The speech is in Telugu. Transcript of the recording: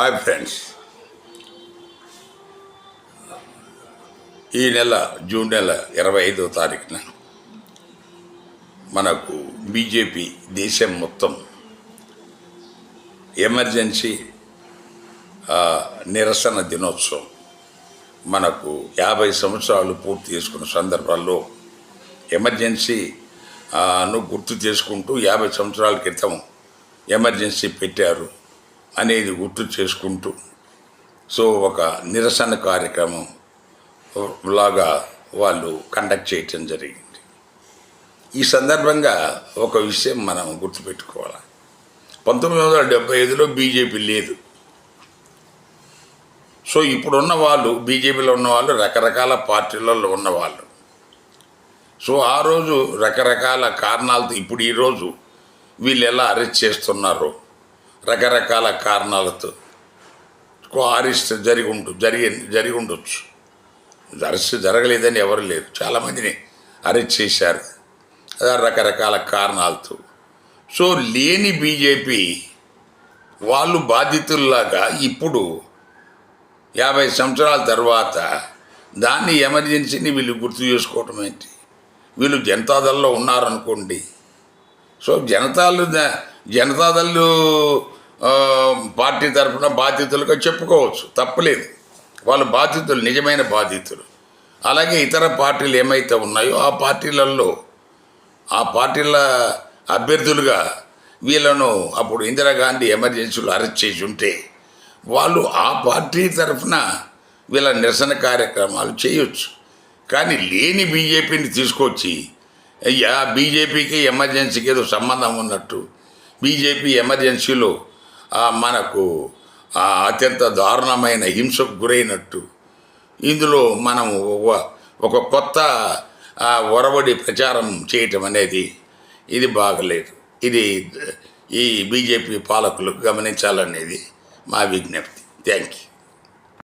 Hi friends. ఈ నెల జూన్ నెల ఇరవై ఐదో తారీఖున మనకు బీజేపీ దేశం మొత్తం ఎమర్జెన్సీ నిరసన దినోత్సవం మనకు యాభై సంవత్సరాలు పూర్తి చేసుకున్న సందర్భాల్లో ఎమర్జెన్సీ ను గుర్తు చేసుకుంటూ యాభై సంవత్సరాల క్రితం ఎమర్జెన్సీ పెట్టారు. అనేది గుర్తు చేసుకుంటూ సో ఒక నిరసన కార్యక్రమం లాగా వాళ్ళు కండక్ట్ చేయటం జరిగింది. ఈ సందర్భంగా ఒక విషయం మనం గుర్తుపెట్టుకోవాలి? పంతొమ్మిది వందల డెబ్బై ఐదులో బీజేపీ లేదు. సో ఇప్పుడున్న వాళ్ళు బీజేపీలో ఉన్నవాళ్ళు రకరకాల పార్టీలలో ఉన్నవాళ్ళు సో ఆ రోజు రకరకాల కారణాలతో ఇప్పుడు ఈరోజు వీళ్ళు ఎలా అరెస్ట్ చేస్తున్నారో రకరకాల కారణాలతో అరెస్ట్ జరిగి ఉండు జరిగి జరిగి ఉండొచ్చు. అరెస్ట్ జరగలేదని ఎవరు లేరు. చాలామందిని అరెస్ట్ చేశారు. రకరకాల కారణాలతో. సో లేని బీజేపీ వాళ్ళు బాధితుల్లాగా ఇప్పుడు యాభై సంవత్సరాల తర్వాత దాన్ని ఎమర్జెన్సీని వీళ్ళు గుర్తు చేసుకోవటం ఏంటి? వీళ్ళు జనతాదళలో ఉన్నారనుకోండి. సో జనతాలు జనతాదళ్ళు పార్టీ తరఫున బాధితులుగా చెప్పుకోవచ్చు. తప్పలేదు. వాళ్ళు బాధితులు నిజమైన బాధితులు అలాగే ఇతర పార్టీలు ఏమైతే ఉన్నాయో ఆ పార్టీలలో ఆ పార్టీల అభ్యర్థులుగా వీళ్ళను అప్పుడు ఇందిరాగాంధీ ఎమర్జెన్సీలో అరెస్ట్ చేసి ఉంటే వాళ్ళు ఆ పార్టీ తరఫున వీళ్ళ నిరసన కార్యక్రమాలు చేయొచ్చు. కానీ లేని బీజేపీని తీసుకొచ్చి ఆ బీజేపీకి ఎమర్జెన్సీకి ఏదో సంబంధం ఉన్నట్టు బీజేపీ ఎమర్జెన్సీలో మనకు అత్యంత దారుణమైన హింసకు గురైనట్టు. ఇందులో మనం ఒక- కొత్త ఒరవడి ప్రచారం చేయటం అనేది ఇది బాగలేదు. ఇది ఈ బీజేపీ పాలకులు గమనించాలనేది మా విజ్ఞప్తి. Thank you.